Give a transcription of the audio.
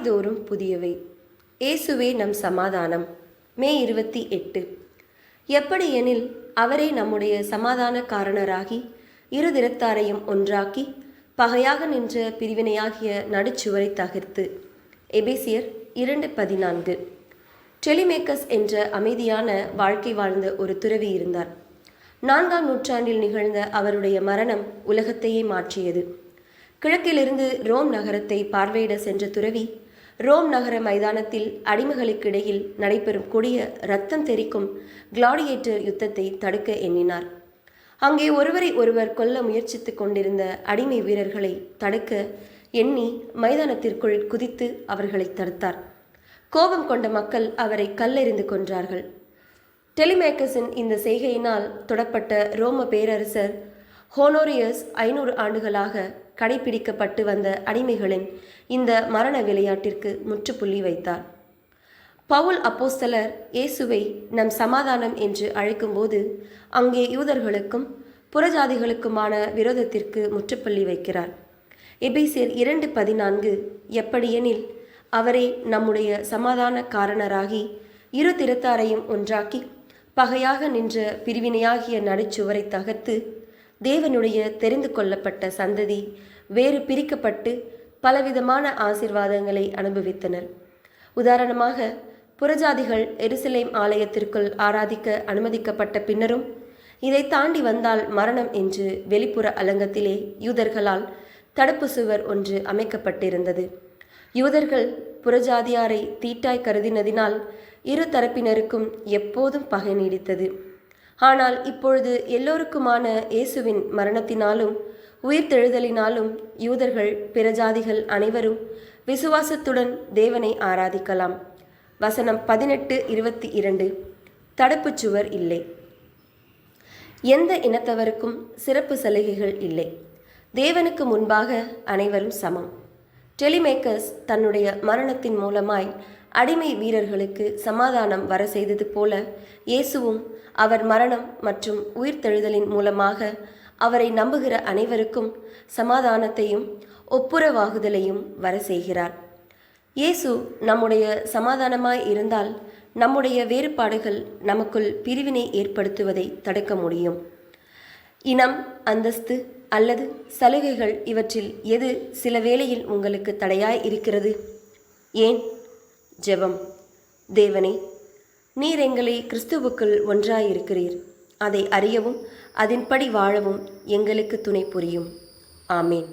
நாளிதோறும் புதியவை. இயேசுவே நம் சமாதானம். மே இருபத்தி எட்டு. எப்படியெனில் அவரே நம்முடைய சமாதான காரணராகி இருதிரத்தாரையும் ஒன்றாக்கி பகையாக நின்ற பிரிவினையாகிய நடுச்சுவரை தகர்த்து. எபேசியர் இரண்டு பதினான்கு. டெலிமேக்கஸ் என்ற அமைதியான வாழ்க்கை வாழ்ந்த ஒரு துறவி இருந்தார். நான்காம் நூற்றாண்டில் நிகழ்ந்த அவருடைய மரணம் உலகத்தையே மாற்றியது. கிழக்கிலிருந்து ரோம் நகரத்தை பார்வையிட சென்ற துறவி ரோம் நகர மைதானத்தில் அடிமைகளுக்கிடையில் நடைபெறும் கொடிய ரத்தம் தெறிக்கும் கிளாடியேட்டர் யுத்தத்தை தடுக்க எண்ணினார். அங்கே ஒருவரை ஒருவர் கொல்ல முயற்சித்துக் கொண்டிருந்த அடிமை வீரர்களை தடுக்க எண்ணி மைதானத்திற்குள் குதித்து அவர்களை தடுத்தார். கோபம் கொண்ட மக்கள் அவரை கல்லெறிந்து கொன்றார்கள். டெலிமேக்கஸின் இந்த செய்கையினால் தொடப்பட்ட ரோம பேரரசர் ஹோனோரியஸ் ஐநூறு ஆண்டுகளாக கடைபிடிக்கப்பட்டு வந்த அடிமைகளின் இந்த மரண விளையாட்டிற்கு முற்றுப்புள்ளி வைத்தார். பவுல் அப்போஸ்தலர் இயேசுவை நம் சமாதானம் என்று அழைக்கும்போது அங்கே யூதர்களுக்கும் புறஜாதிகளுக்குமான விரோதத்திற்கு முற்றுப்புள்ளி வைக்கிறார். எபேசியர் இரண்டு பதினான்கு எப்படியெனில் அவரே நம்முடைய சமாதான காரணராகி இரு திறத்தாரையும் ஒன்றாக்கி பகையாக நின்ற பிரிவினையாகிய நடுச்சுவரை தகர்த்து தேவனுடைய தெரிந்து கொள்ளப்பட்ட சந்ததி வேறு பிரிக்கப்பட்டு பலவிதமான ஆசிர்வாதங்களை அனுபவித்தனர். உதாரணமாக புறஜாதிகள் எருசலேம் ஆலயத்திற்குள் ஆராதிக்க அனுமதிக்கப்பட்ட பின்னரும் இதை தாண்டி வந்தால் மரணம் என்று வெளிப்புற அலங்கத்திலே யூதர்களால் தடுப்பு சுவர் ஒன்று அமைக்கப்பட்டிருந்தது. யூதர்கள் புறஜாதியாரை தீட்டாய் கருதினதினால் இரு தரப்பினருக்கும் எப்போதும் பகை நீடித்தது. ஆனால் இப்பொழுது எல்லோருக்குமான இயேசுவின் மரணத்தினாலும் உயிர்த்தெழுதலினாலும் யூதர்கள் பிறஜாதிகள் அனைவரும் விசுவாசத்துடன் தேவனை ஆராதிக்கலாம். வசனம் பதினெட்டு இருபத்தி இரண்டு. தடுப்புச் சுவர் இல்லை. எந்த இனத்தவருக்கும் சிறப்பு சலுகைகள் இல்லை. தேவனுக்கு முன்பாக அனைவரும் சமம். டெலிமேக்கர்ஸ் தன்னுடைய மரணத்தின் மூலமாய் அடிமை வீரர்களுக்கு சமாதானம் வர செய்தது போல இயேசுவும் அவர் மரணம் மற்றும் உயிர்த்தெழுதலின் மூலமாக அவரை நம்புகிற அனைவருக்கும் சமாதானத்தையும் ஒப்புரவாகுதலையும் வர செய்கிறார். இயேசு நம்முடைய சமாதானமாய் இருந்தால் நம்முடைய வேறுபாடுகள் நமக்குள் பிரிவினை ஏற்படுத்துவதை தடுக்க முடியும். இனம் அந்தஸ்து அல்லது சலுகைகள் இவற்றில் எது சில வேளையில் உங்களுக்கு தடையாய் இருக்கிறது? ஏன்? ஜெபம். தேவனே நீர் எங்களை கிறிஸ்துவுக்குள் ஒன்றாயிருக்கிறீர். அதை அறியவும் அதன்படி வாழவும் எங்களுக்கு துணை புரியும். ஆமேன்.